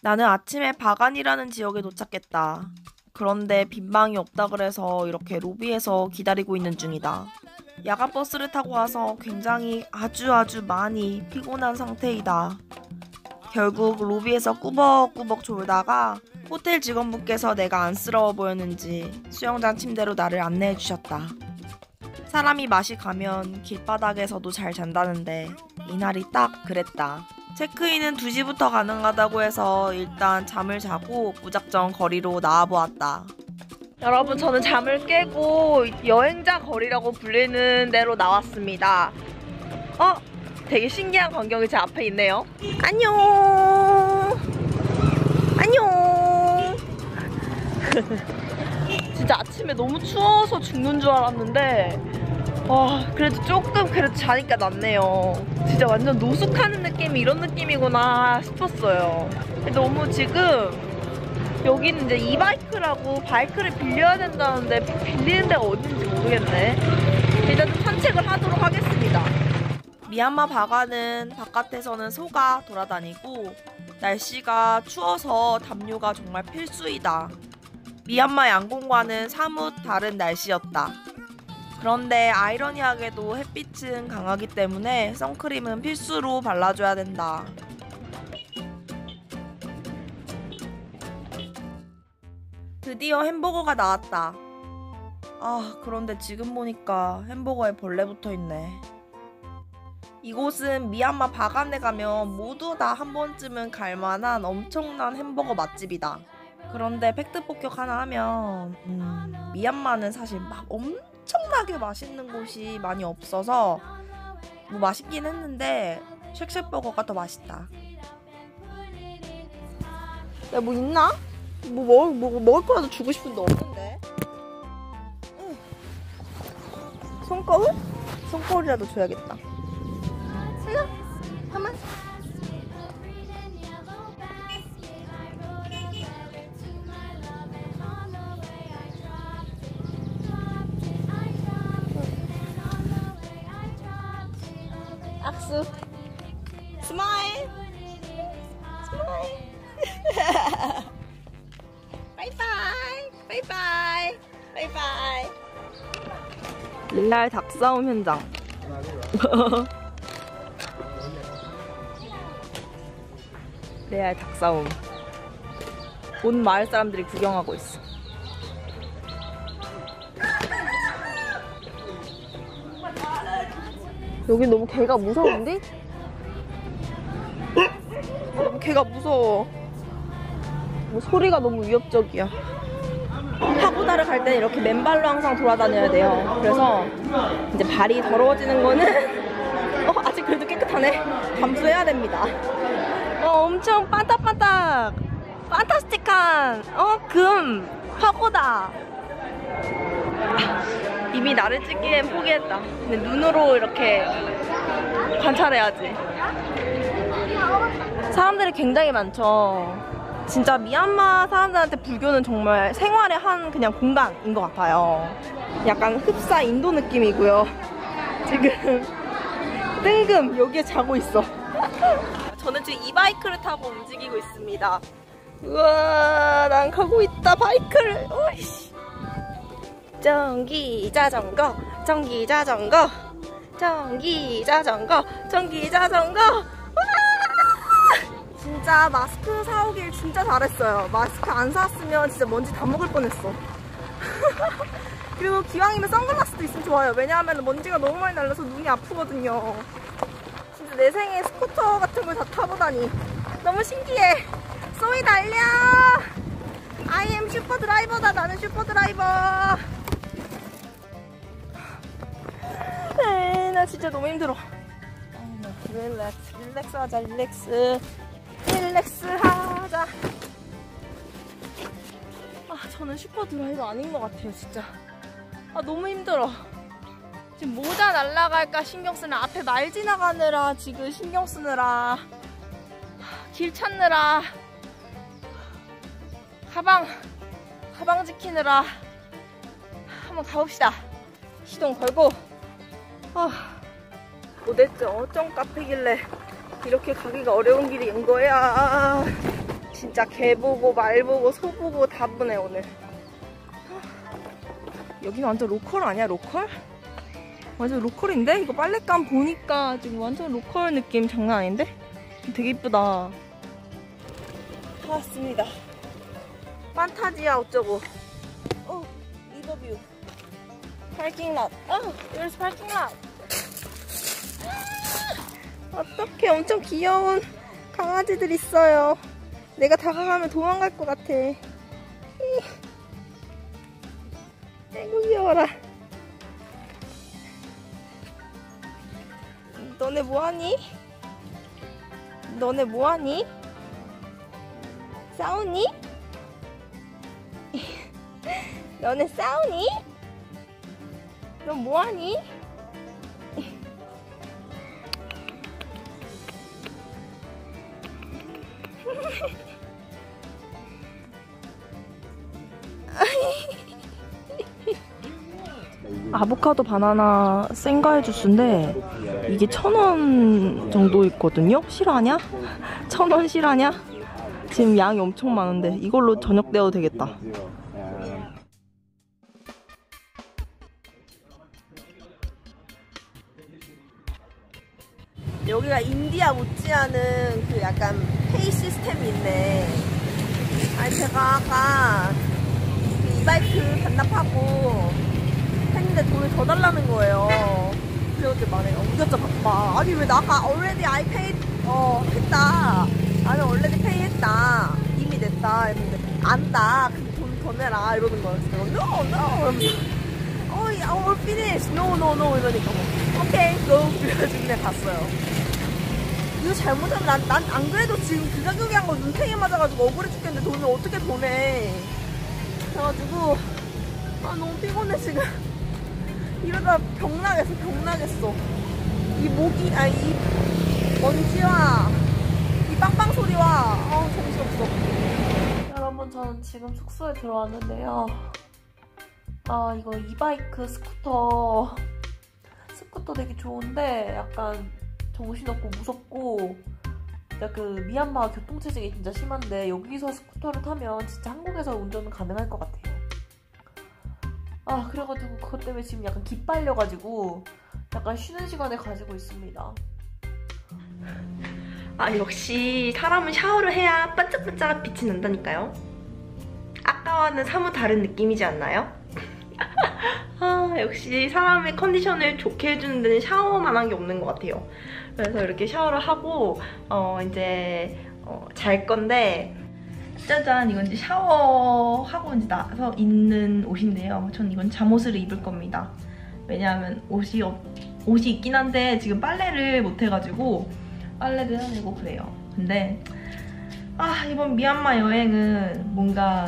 나는 아침에 바간이라는 지역에 도착했다. 그런데 빈방이 없다 그래서 이렇게 로비에서 기다리고 있는 중이다. 야간 버스를 타고 와서 굉장히 아주 아주 많이 피곤한 상태이다. 결국 로비에서 꾸벅꾸벅 졸다가 호텔 직원분께서 내가 안쓰러워 보였는지 수영장 침대로 나를 안내해 주셨다. 사람이 맛이 가면 길바닥에서도 잘 잔다는데 이날이 딱 그랬다. 체크인은 2시부터 가능하다고 해서 일단 잠을 자고 무작정 거리로 나와보았다. 여러분 저는 잠을 깨고 여행자 거리라고 불리는 데로 나왔습니다. 어? 되게 신기한 광경이 제 앞에 있네요. 안녕. 안녕. 진짜 아침에 너무 추워서 죽는 줄 알았는데 와 그래도 조금 그래도 자니까 낫네요. 진짜 완전 노숙하는 느낌이 이런 느낌이구나 싶었어요. 너무 지금 여기는 이제 이바이크라고 바이크를 빌려야 된다는데 빌리는 데가 어딘지 모르겠네. 일단 좀 산책을 하도록 하겠습니다. 미얀마 바가는 바깥에서는 소가 돌아다니고 날씨가 추워서 담요가 정말 필수이다. 미얀마 양궁과는 사뭇 다른 날씨였다. 그런데 아이러니하게도 햇빛은 강하기 때문에 선크림은 필수로 발라줘야 된다. 드디어 햄버거가 나왔다. 아, 그런데 지금 보니까 햄버거에 벌레 붙어 있네. 이곳은 미얀마 바간에 가면 모두 다 한 번쯤은 갈 만한 엄청난 햄버거 맛집이다. 그런데 팩트 폭격 하나 하면 음, 미얀마는 사실 막 엄청 나게 맛있는 곳이 많이 없어서 뭐 맛있긴 했는데 쉑쉑버거가 더 맛있다. 야 뭐 있나? 뭐 먹을 뭐 먹을 거라도 주고 싶은데 없는데. 응. 손거울? 손거울이라도 줘야겠다. 슬라 가만. 바이바이. 바이바이. 바이바이. 레알 닭싸움 현장. 레알 닭싸움. 온 마을 사람들이 구경하고 있어. 여기 너무 개가 무서운데? 너무 개가 무서워. 뭐 소리가 너무 위협적이야. 파고다를 갈 때는 이렇게 맨발로 항상 돌아다녀야 돼요. 그래서 이제 발이 더러워지는 거는 어, 아직 그래도 깨끗하네. 감수해야 됩니다. 어, 엄청 반딱반딱 판타스틱한 어, 금 파고다. 이미 나를 찍기엔 포기했다. 근데 눈으로 이렇게 관찰해야지. 사람들이 굉장히 많죠. 진짜 미얀마 사람들한테 불교는 정말 생활의 한 그냥 공간인 것 같아요. 약간 흡사 인도 느낌이고요. 지금 뜬금 여기에 자고 있어. 저는 지금 이 바이크를 타고 움직이고 있습니다. 우와, 난 가고 있다, 바이크를. 오이씨. 전기 자전거, 전기 자전거, 전기 자전거, 전기 자전거. 진짜 마스크 사오길 진짜 잘했어요. 마스크 안 사왔으면 진짜 먼지 다 먹을 뻔했어. 그리고 기왕이면 선글라스도 있으면 좋아요. 왜냐하면 먼지가 너무 많이 날려서 눈이 아프거든요. 진짜 내 생에 스쿠터 같은 걸 다 타보다니 너무 신기해. 쏘이 달려! I am 슈퍼 드라이버다. 나는 슈퍼 드라이버. 에이, 나 진짜 너무 힘들어. 릴렉스, 릴렉스 하자, 릴렉스. 릴렉스 하자. 아, 저는 슈퍼 드라이버 아닌 것 같아요, 진짜. 아, 너무 힘들어. 지금 모자 날라갈까 신경 쓰는 앞에 말 지나가느라 지금 신경 쓰느라 길 찾느라 가방 가방 지키느라 한번 가봅시다. 시동 걸고 아, 도대체 어떤 카페길래 이렇게 가기가 어려운 길이 인 거야. 진짜 개 보고 말 보고 소 보고 다 보네 오늘. 여기 완전 로컬 아니야 로컬? 완전 로컬인데? 이거 빨랫감 보니까 지금 완전 로컬 느낌 장난 아닌데? 되게 이쁘다. 다 왔습니다. 판타지야 어쩌고. 어, 리버뷰. 파킹 lot. 어, 여기서 파킹 lot. 어떻게 엄청 귀여운 강아지들 있어요. 내가 다가가면 도망갈 것 같아. 아이고 귀여워라. 너네 뭐하니? 너네 뭐하니? 싸우니? 너네 싸우니? 너 뭐하니? 아보카도 바나나 생과일 주스인데 이게 천 원 정도 있거든요? 실화냐? 천 원 실화냐? 지금 양이 엄청 많은데 이걸로 저녁 때워도 되겠다. 여기가 인디아 못지않은 그 약간 페이 시스템이 있네. 아니 제가 아까 이 바이크 반납하고 했는데 돈을 더 달라는 거예요. 그래서 말해요. 우겼자 바빠. 아니 왜 나가 already I paid 어 했다. 나는 already pay 했다. 이미 냈다. 했는데 안다. 근데 돈 더 내라 이러는 거예요. 그래서 no no. 이러면서 어, I will finish. No no no 이러니까 뭐 오케이 go 그래가지고 그냥 갔어요. 이거 잘못하면 난안 그래도 지금 그 가격에 한 거 눈탱이 맞아가지고 억울해 죽겠는데 돈을 어떻게 보내. 그래가지고 아 너무 피곤해 지금. 이러다 병나겠어 병나겠어. 이 모기 아니 이 먼지와 이 빵빵 소리와. 어 정신없어. 여러분 저는 지금 숙소에 들어왔는데요. 아 이거 이바이크 스쿠터. 스쿠터 되게 좋은데 약간 정신없고 무섭고 그 미얀마 교통체증이 진짜 심한데 여기서 스쿠터를 타면 진짜 한국에서 운전은 가능할 것 같아요 아 그래가지고 그것 때문에 지금 약간 기빨려가지고 약간 쉬는 시간에 가지고 있습니다. 아 역시 사람은 샤워를 해야 반짝반짝 빛이 난다니까요. 아까와는 사뭇 다른 느낌이지 않나요? 아 역시 사람의 컨디션을 좋게 해주는 데는 샤워만 한 게 없는 것 같아요. 그래서 이렇게 샤워를 하고 어 이제 어, 잘 건데 짜잔 이건 이제 샤워하고 이제 나서 입는 옷인데요. 전 이건 잠옷을 입을 겁니다. 왜냐하면 옷이 없, 옷이 있긴 한데 지금 빨래를 못 해가지고 빨래를 되고 그래요. 근데 아 이번 미얀마 여행은 뭔가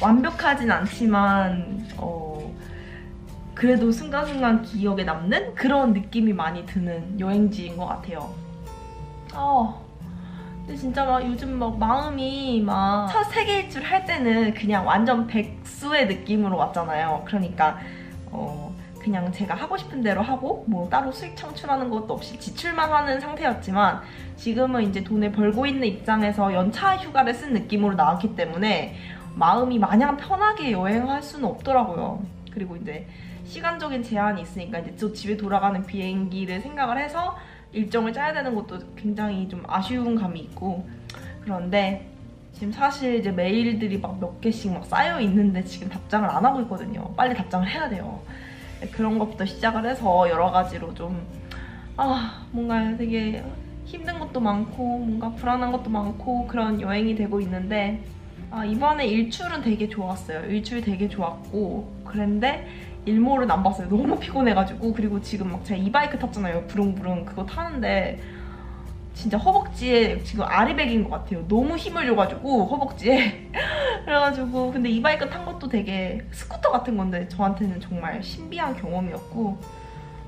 완벽하진 않지만 어 그래도 순간순간 기억에 남는 그런 느낌이 많이 드는 여행지인 것 같아요. 어 근데 진짜 막 요즘 막 마음이 막 첫 세계 일주를 할 때는 그냥 완전 백수의 느낌으로 왔잖아요. 그러니까 어 그냥 제가 하고 싶은 대로 하고 뭐 따로 수익 창출하는 것도 없이 지출만 하는 상태였지만 지금은 이제 돈을 벌고 있는 입장에서 연차 휴가를 쓴 느낌으로 나왔기 때문에 마음이 마냥 편하게 여행할 수는 없더라고요. 그리고 이제 시간적인 제한이 있으니까 이제 또 집에 돌아가는 비행기를 생각을 해서 일정을 짜야 되는 것도 굉장히 좀 아쉬운 감이 있고 그런데 지금 사실 이제 메일들이 막 몇 개씩 막 쌓여 있는데 지금 답장을 안 하고 있거든요. 빨리 답장을 해야 돼요. 그런 것부터 시작을 해서 여러 가지로 좀 아, 뭔가 되게 힘든 것도 많고 뭔가 불안한 것도 많고 그런 여행이 되고 있는데 아, 이번에 일출은 되게 좋았어요. 일출 되게 좋았고 그런데 일몰은 안 봤어요. 너무 피곤해가지고 그리고 지금 막 제가 이바이크 탔잖아요. 부릉부릉 그거 타는데 진짜 허벅지에 지금 아리백인 것 같아요. 너무 힘을 줘가지고 허벅지에 그래가지고 근데 이바이크 탄 것도 되게 스쿠터 같은 건데 저한테는 정말 신비한 경험이었고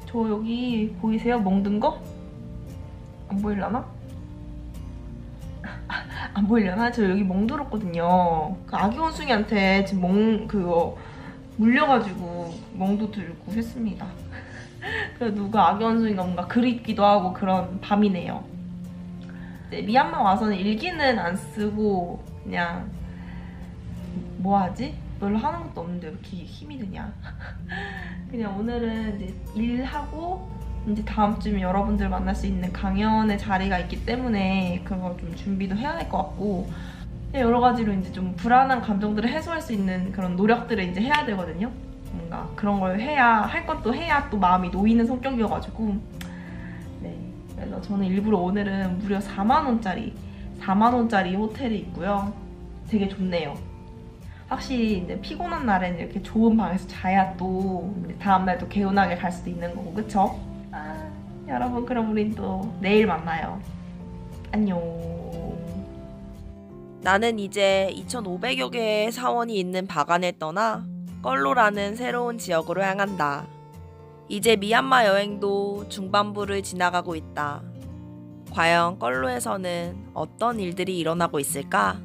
저 여기 보이세요? 멍든 거? 안 보일라나? 안 보이려나? 저 여기 멍들었거든요. 그 아기 원숭이한테 지금 멍 그거 물려가지고 멍도 들고 했습니다. 그래서 누가 원숭이가 뭔가 그립기도 하고 그런 밤이네요. 미얀마 와서는 일기는 안 쓰고 그냥 뭐 하지? 별로 하는 것도 없는데 왜 이렇게 힘이 드냐? 그냥 오늘은 이제 일하고 이제 다음 주면 여러분들 만날 수 있는 강연의 자리가 있기 때문에 그거 좀 준비도 해야 될 것 같고 여러 가지로 이제 좀 불안한 감정들을 해소할 수 있는 그런 노력들을 이제 해야 되거든요. 뭔가 그런 걸 해야 할 것도 해야 또 마음이 놓이는 성격이어가지고 네 그래서 저는 일부러 오늘은 무려 4만 원짜리 4만 원짜리 호텔이 있고요. 되게 좋네요. 확실히 이제 피곤한 날에는 이렇게 좋은 방에서 자야 또 다음날 또 개운하게 갈 수도 있는 거고 그쵸? 아, 여러분 그럼 우린 또 내일 만나요. 안녕. 나는 이제 2,500여 개의 사원이 있는 바간을 떠나 껄로라는 새로운 지역으로 향한다. 이제 미얀마 여행도 중반부를 지나가고 있다. 과연 껄로에서는 어떤 일들이 일어나고 있을까?